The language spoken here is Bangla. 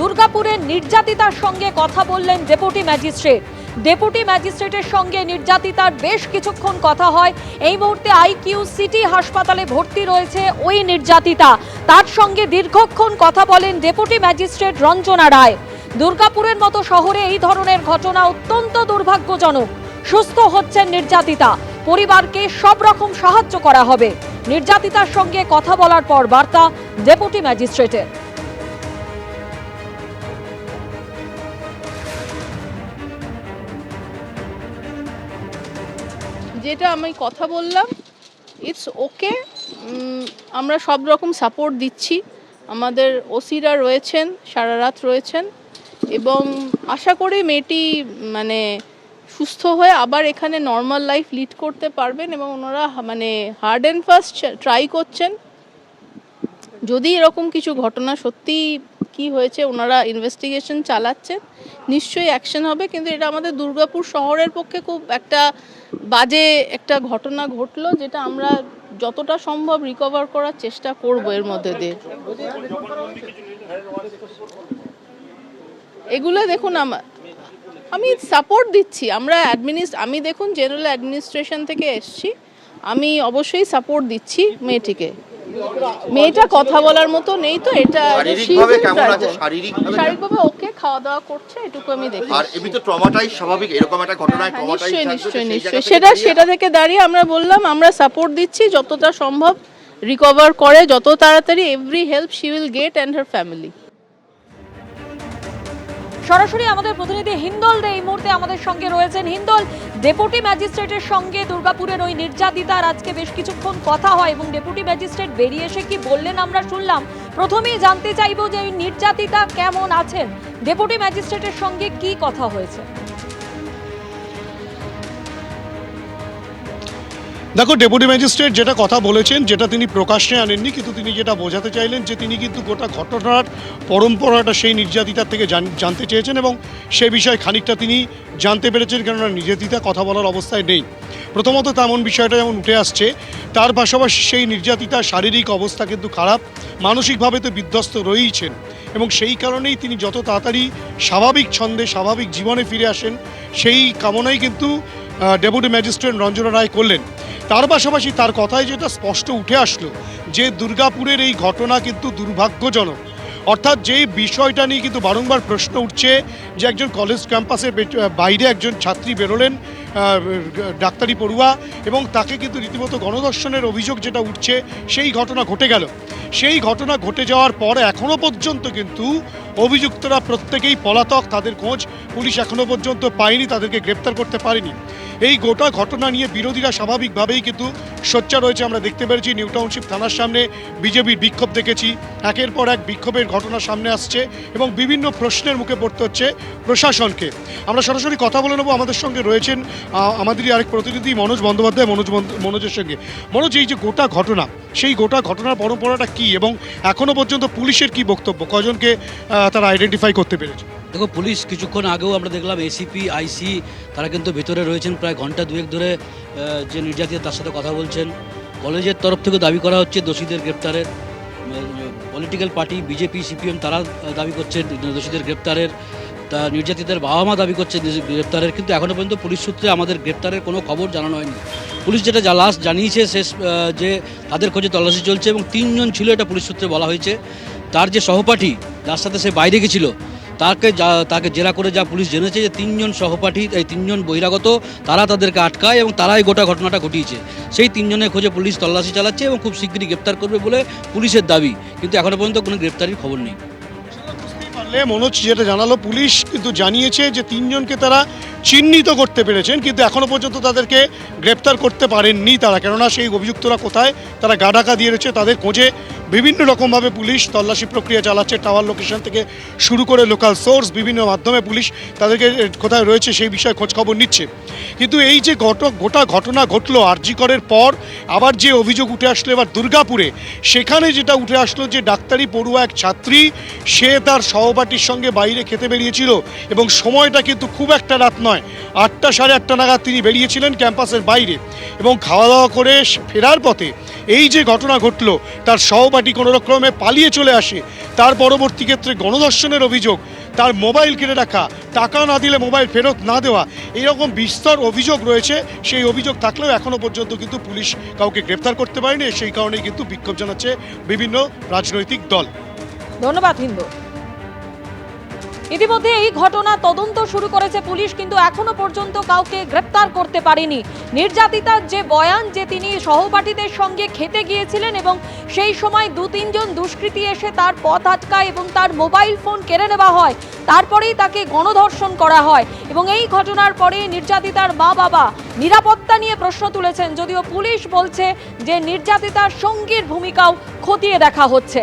দুর্গাপুরের নির্যাতিতার সঙ্গে কথা বললেন ডেপুটি ম্যাজিস্ট্রেট। ডেপুটি ম্যাজিস্ট্রেটের সঙ্গে নির্যাতিতার বেশ কিছুক্ষণ কথা হয়। এই মুহূর্তে আইকিউ সিটি হাসপাতালে ভর্তি রয়েছে ওই নির্যাতিতা। তার সঙ্গে দীর্ঘক্ষণ কথা বলেন ডেপুটি ম্যাজিস্ট্রেট রঞ্জনা রায়। দুর্গাপুরের মতো শহরে এই ধরনের ঘটনা অত্যন্ত দুর্ভাগ্যজনক। সুস্থ হচ্ছেন নির্যাতিতা। পরিবারকে সব রকম সাহায্য করা হবে। নির্যাতিতার সঙ্গে কথা বলার পর বার্তা ডেপুটি ম্যাজিস্ট্রেটের। যেটা আমি কথা বললাম ইটস ওকে আমরা সব রকম সাপোর্ট দিচ্ছি। আমাদের ওসিরা রয়েছেন, সারা রাত রয়েছেন এবং আশা করি মেয়েটি মানে সুস্থ হয়ে আবার এখানে নর্মাল লাইফ লিড করতে পারবেন এবং ওনারা মানে হার্ড অ্যান্ড ফাস্ট ট্রাই করছেন। যদি এরকম কিছু ঘটনা সত্যি কি হয়েছে, ওনারা ইনভেস্টিগেশন চালাচ্ছেন। নিশ্চয়ই অ্যাকশন হবে, কিন্তু এটা আমাদের দুর্গাপুর শহরের পক্ষে খুব একটা বাজে একটা ঘটনা ঘটলো, যেটা আমরা যতটা সম্ভব রিকভার করার চেষ্টা করব এর মধ্যে দিয়ে। এগুলো দেখুন আমার আমি সাপোর্ট দিচ্ছি, আমরা অ্যাডমিনিস্ট আমি দেখুন জেনারেল অ্যাডমিনিস্ট্রেশন থেকে এসছি, আমি অবশ্যই সাপোর্ট দিচ্ছি মেয়েটিকে। মেয়েটা কথা বলার মতো নেই তো এটা শারীরিকভাবে কেমন আছে? শারীরিকভাবে শারীরিকভাবে ওকে খাওয়া দাওয়া করছে এটুকু আমি দেখি আর এমনি তো ট্রমাটাই স্বাভাবিক এরকম একটা ঘটনায় হ্যাঁ, ট্রমাটাই নিশ্চয়ই নিশ্চয়ই নিশ্চয়ই। সেটা সেটা থেকে দাঁড়িয়ে আমরা বললাম আমরা সাপোর্ট দিচ্ছি যতটা সম্ভব রিকভার করে যত তাড়াতাড়ি every help she will get and her family সরাসরি আমাদের প্রতিনিধি হিন্দল দে এই মুহূর্তে আমাদের সঙ্গে রয়েছেন হিন্দল ডেপুটি ম্যাজিস্ট্রেটের সঙ্গে দুর্গাপুরের ওই নির্যাতিতার আজকে বেশ কিছুক্ষণ কথা হয় এবং ডেপুটি ম্যাজিস্ট্রেট বেরিয়ে এসে কি বললেন আমরা শুনলাম। প্রথমেই জানতে চাইব যে ওই নির্যাতিতা কেমন আছেন? ডেপুটি ম্যাজিস্ট্রেটের সঙ্গে কি কথা হয়েছে? দেখো, ডেপুটি ম্যাজিস্ট্রেট যেটা কথা বলেছেন, যেটা তিনি প্রকাশ্যে আনেননি, কিন্তু তিনি যেটা বোঝাতে চাইলেন যে তিনি কিন্তু গোটা ঘটনার পরম্পরাটা সেই নির্যাতিতার থেকে জান- জানতে চেয়েছেন এবং সে বিষয়ে খানিকটা তিনি জানতে পেরেছেন, কেননা নির্যাতিতা কথা বলার অবস্থায় নেই। প্রথমত তেমন বিষয়টা যেমন উঠে আসছে, তার পাশাপাশি সেই নির্যাতিতার শারীরিক অবস্থা কিন্তু খারাপ, মানসিকভাবে তো বিধ্বস্ত রয়েইছেন এবং সেই কারণেই তিনি যত তাড়াতাড়ি স্বাভাবিক ছন্দে, স্বাভাবিক জীবনে ফিরে আসেন, সেই কামনাই কিন্তু ডেপুটি ম্যাজিস্ট্রেট রঞ্জনা রায় করলেন। তার পাশাপাশি তার কথায় যেটা স্পষ্ট উঠে আসলো, যে দুর্গাপুরের এই ঘটনা কিন্তু দুর্ভাগ্যজনক। অর্থাৎ যে বিষয়টা নিয়ে কিন্তু বারংবার প্রশ্ন উঠছে, যে একজন কলেজ ক্যাম্পাসের বাইরে একজন ছাত্রী বেরোলেন ডাক্তারি পড়ুয়া, এবং তাকে কিন্তু রীতিমতো গণধর্ষণের অভিযোগ যেটা উঠছে, সেই ঘটনা ঘটে গেল। সেই ঘটনা ঘটে যাওয়ার পর এখনও পর্যন্ত কিন্তু অভিযুক্তরা প্রত্যেকেই পলাতক, তাদের খোঁজ পুলিশ এখনও পর্যন্ত পায়নি, তাদেরকে গ্রেপ্তার করতে পারেনি। এই গোটা ঘটনা নিয়ে বিরোধীরা স্বাভাবিকভাবেই কিন্তু সোচ্চা রয়েছে আমরা দেখতে পেরেছি, নিউ টাউনশিপ থানার সামনে বিজেপির বিক্ষোভ দেখেছি। একের পর এক বিক্ষোভের ঘটনা সামনে আসছে এবং বিভিন্ন প্রশ্নের মুখে পড়তে হচ্ছে প্রশাসনকে। আমরা সরাসরি কথা বলে নেব। আমাদের সঙ্গে রয়েছেন আমাদেরই আরেক প্রতিনিধি মনোজ বন্দ্যোপাধ্যায়। মনোজ মনোজের সঙ্গে। মনোজ, এই যে গোটা ঘটনা, সেই গোটা ঘটনার পরম্পরাটা কি এবং এখনও পর্যন্ত পুলিশের কি বক্তব্য? কজনকে তারা আইডেন্টিফাই করতে পেরেছে? দেখো, পুলিশ কিছুক্ষণ আগেও আমরা দেখলাম এসিপি আইসি তারা কিন্তু ভেতরে রয়েছেন প্রায় ঘণ্টা দুয়েক ধরে যে নির্যাতিত, তার সাথে কথা বলছেন। কলেজের তরফ থেকে দাবি করা হচ্ছে দোষীদের গ্রেপ্তারের পলিটিক্যাল পার্টি বিজেপি সিপিএম তারা দাবি করছেন, দোষীদের গ্রেপ্তারের, তা নির্যাতিতের বাবা মা দাবি করছে গ্রেপ্তারের, কিন্তু এখনও পর্যন্ত পুলিশ সূত্রে আমাদের গ্রেপ্তারের কোনো খবর জানানো হয়নি। পুলিশ যেটা যা লাস্ট জানিয়েছে, শেষ যে তাদের খোঁজে তল্লাশি চলছে এবং তিনজন ছিল এটা পুলিশ সূত্রে বলা হয়েছে। তার যে সহপাঠী যার সাথে সে বাইরে গেছিল, তাকে যা, তাকে জেরা করে যা পুলিশ জেনেছে যে তিনজন সহপাঠী, এই তিনজন বহিরাগত, তারা তাদেরকে আটকায় এবং তারাই গোটা ঘটনাটা ঘটিয়েছে। সেই তিনজনের খোঁজে পুলিশ তল্লাশি চালাচ্ছে এবং খুব শীঘ্রই গ্রেপ্তার করবে বলে পুলিশের দাবি। কিন্তু এখনও পর্যন্ত কোনো গ্রেপ্তারির খবর নেই। পারলে, মনোজ যেটা জানালো পুলিশ, কিন্তু জানিয়েছে যে তিনজনকে তারা চিহ্নিত করতে পেরেছেন, কিন্তু এখনও পর্যন্ত তাদেরকে গ্রেপ্তার করতে পারেননি তারা। কেননা সেই অভিযুক্তরা কোথায়? তারা গাডাকা দিয়ে রয়েছে, তাদের খোঁজে বিভিন্ন রকমভাবে পুলিশ তল্লাশি প্রক্রিয়া চালাচ্ছে, টাওয়ার লোকেশন থেকে শুরু করে লোকাল সোর্স, বিভিন্ন মাধ্যমে পুলিশ তাদেরকে কোথায় রয়েছে সেই বিষয়ে খোঁজখবর নিচ্ছে। কিন্তু এই যে ঘট, গোটা ঘটনা ঘটলো, আরজিকরের পর আবার যে অভিযোগ উঠে আসলো এবার দুর্গাপুরে, সেখানে যেটা উঠে আসলো যে ডাক্তারি পড়ুয়া এক ছাত্রী, সে তার সহপাঠীর সঙ্গে বাইরে খেতে বেরিয়েছিল এবং সময়টা কিন্তু খুব একটা রাত নয়। নয়। আটটা সাড়ে আটটা নাগাদ তিনি বেরিয়েছিলেন ক্যাম্পাসের বাইরে এবং খাওয়া দাওয়া করে ফেরার পথে এই যে ঘটনা ঘটলো, তার সহপাঠী কোনো রকমে পালিয়ে চলে আসে। তার পরবর্তী ক্ষেত্রে গণধর্ষণের অভিযোগ, তার মোবাইল কেড়ে রাখা, টাকা না দিলে মোবাইল ফেরত না দেওয়া, এইরকম বিস্তর অভিযোগ রয়েছে। সেই অভিযোগ থাকলেও এখনও পর্যন্ত কিন্তু পুলিশ কাউকে গ্রেপ্তার করতে পারেনি। সেই কারণেই কিন্তু বিক্ষোভ জানাচ্ছে বিভিন্ন রাজনৈতিক দল। ধন্যবাদ হিন্দু। ইতিমধ্যে এই ঘটনা তদন্ত শুরু করেছে পুলিশ, কিন্তু এখনও পর্যন্ত কাউকে গ্রেপ্তার করতে পারেনি। নির্যাতিতার যে বয়ান যে তিনি সহপাঠীদের সঙ্গে খেতে গিয়েছিলেন এবং সেই সময় দু তিনজন দুষ্কৃতী এসে তার পথ আটকায় এবং তার মোবাইল ফোন কেড়ে নেওয়া হয়। তারপরেই তাকে গণধর্ষণ করা হয় এবং এই ঘটনার পরে নির্যাতিতার মা বাবা নিরাপত্তা নিয়ে প্রশ্ন তুলেছেন, যদিও পুলিশ বলছে যে নির্যাতিতার সঙ্গীর ভূমিকাও খতিয়ে দেখা হচ্ছে।